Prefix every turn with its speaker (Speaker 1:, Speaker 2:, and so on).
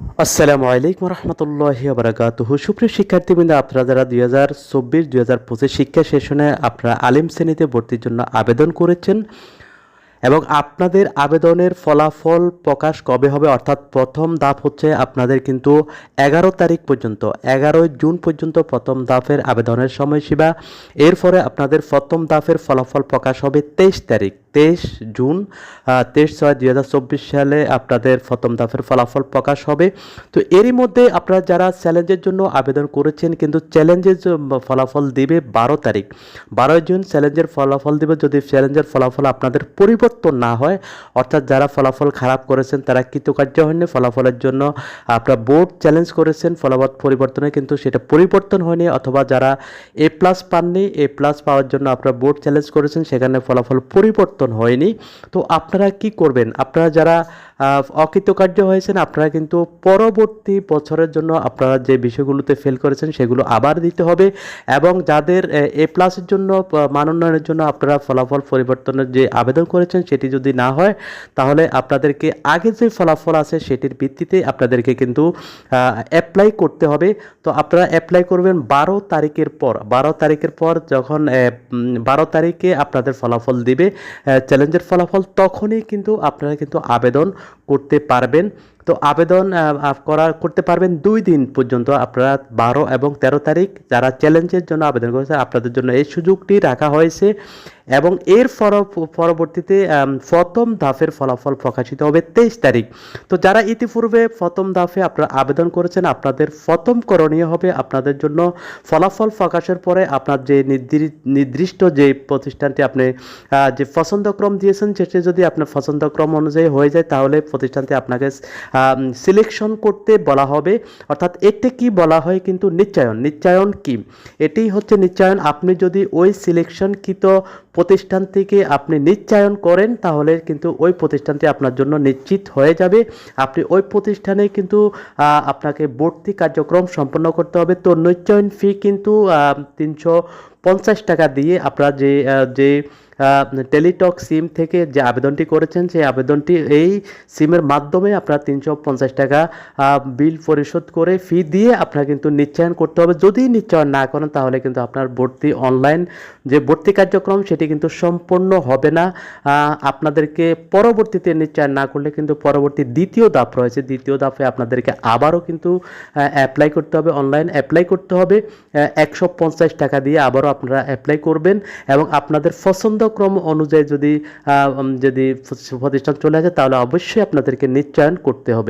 Speaker 1: আসসালামু আলাইকুম রহমতুল্লাহি বারাকাতুহু। সুপ্রিয় শিক্ষার্থীবৃন্দ, আপনারা যারা দুই হাজার চব্বিশ, দুই হাজার পঁচিশ শিক্ষা সেশনে আপনারা আলিম শ্রেণীতে ভর্তির জন্য আবেদন করেছেন এবং আপনাদের আবেদনের ফলাফল প্রকাশ কবে হবে, অর্থাৎ প্রথম ধাপ হচ্ছে আপনাদের কিন্তু এগারো তারিখ পর্যন্ত, এগারোই জুন পর্যন্ত প্রথম ধাপের আবেদনের সময়সীমা। এরপরে আপনাদের প্রথম ধাপের ফলাফল প্রকাশ হবে তেইশ তারিখ। তেইশ জুন তেইশ ছয় দুই হাজার চব্বিশ সালে আপনাদের প্রথম ধাপের ফলাফল প্রকাশ হবে। তো এরই মধ্যে আপনারা যারা চ্যালেঞ্জের জন্য আবেদন করেছেন, কিন্তু চ্যালেঞ্জের ফলাফল দিবে বারো তারিখ। বারোই জুন চ্যালেঞ্জের ফলাফল দিবে। যদি চ্যালেঞ্জের ফলাফল আপনাদের পরিবর্তন না হয়, অর্থাৎ যারা ফলাফল খারাপ করেছেন, তারা কৃতকার্য হয়নি। ফলাফলের জন্য আপনারা বোর্ড চ্যালেঞ্জ করেছেন, ফলাফল পরিবর্তনে কিন্তু সেটা পরিবর্তন হয়নি, অথবা যারা এ প্লাস পাননি, এ প্লাস পাওয়ার জন্য আপনারা বোর্ড চ্যালেঞ্জ করেছেন, সেখানে ফলাফল পরিবর্তন হয়নি। তো আপনারা কি করবেন? আপনারা যারা অকৃতকার্য হয়েছেন। আপনারা কিন্তু পরবর্তী বছরের জন্য আপনারা যে বিষয়গুলোতে ফেল করেছেন, সেগুলো আবার দিতে হবে এবং যাদের, এ প্লাসের জন্য মানোন্নয়নের জন্য আপনারা ফলাফল পরিবর্তনের যে আবেদন করেছেন, সেটি যদি না হয়, তাহলে আপনাদেরকে আগে যে ফলাফল আছে, সেটির ভিত্তিতে আপনাদেরকে কিন্তু অ্যাপ্লাই করতে হবে। তো আপনারা অ্যাপ্লাই করবেন বারো তারিখের পর। বারো তারিখের পর যখন বারো তারিখে আপনাদের ফলাফল দিবে চ্যালেঞ্জের ফলাফল, তখনই কিন্তু আপনারা কিন্তু আবেদন করতে পারবেন। তো আবেদন করা করতে পারবেন দুই দিন পর্যন্ত। আপনারা বারো এবং তেরো তারিখ যারা চ্যালেঞ্জের জন্য আবেদন করেছে আপনাদের জন্য এই সুযোগটি রাখা হয়েছে। এবং এর পরবর্তীতে প্রথম ধাপের ফলাফল প্রকাশিত হবে তেইশ তারিখ। তো যারা ইতিপূর্বে প্রথম ধাপে আপনারা আবেদন করেছেন, আপনাদের প্রথম করণীয় হবে আপনাদের জন্য ফলাফল প্রকাশের পরে আপনার যে নির্দি- নির্দিষ্ট যে প্রতিষ্ঠানটি আপনি যে পছন্দক্রম দিয়েছেন সেটি যদি আপনার পছন্দক্রম অনুযায়ী হয়ে যায়, তাহলে প্রতিষ্ঠানটি আপনাকে সিলেকশন করতে বলা হবে। অর্থাৎ এতে কি বলা হয় কিন্তু নিশ্চয়ন। নিশ্চয়ন কি? এটি হচ্ছে নিশ্চয়ন, আপনি যদি ওই সিলেকশনকৃত প্রতিষ্ঠান থেকে আপনি নিশ্চায়ন করেন, তাহলে কিন্তু ওই প্রতিষ্ঠানটি আপনার জন্য নিশ্চিত হয়ে যাবে। আপনি ওই প্রতিষ্ঠানে কিন্তু আপনাকে ভর্তি কার্যক্রম সম্পন্ন করতে হবে। তো নিশ্চয়ন ফি কিন্তু তিনশো পঞ্চাশ টাকা দিয়ে আপনারা যে যে টেলিটক সিম থেকে যে আবেদনটি করেছেন, সেই আবেদনটি এই সিমের মাধ্যমে আপনারা তিনশো পঞ্চাশ টাকা বিল পরিশোধ করে ফি দিয়ে আপনারা কিন্তু নিশ্চয়ন করতে হবে। যদি নিশ্চয়ন না করেন, তাহলে কিন্তু আপনার ভর্তি অনলাইন যে ভর্তি কার্যক্রম, সেটি কিন্তু সম্পূর্ণ হবে না। আপনাদেরকে পরবর্তীতে নিশ্চয়ন না করলে কিন্তু পরবর্তী দ্বিতীয় ধাপ রয়েছে। দ্বিতীয় ধাপে আপনাদেরকে আবারও কিন্তু অ্যাপ্লাই করতে হবে অনলাইন অ্যাপ্লাই করতে হবে। একশো পঞ্চাশ টাকা দিয়ে আবারও আপনারা অ্যাপ্লাই করবেন এবং আপনাদের পছন্দক্রম অনুযায়ী যদি যদি প্রতিষ্ঠান চলে আসে তাহলে অবশ্যই আপনাদেরকে নিশ্চয়ন করতে হবে।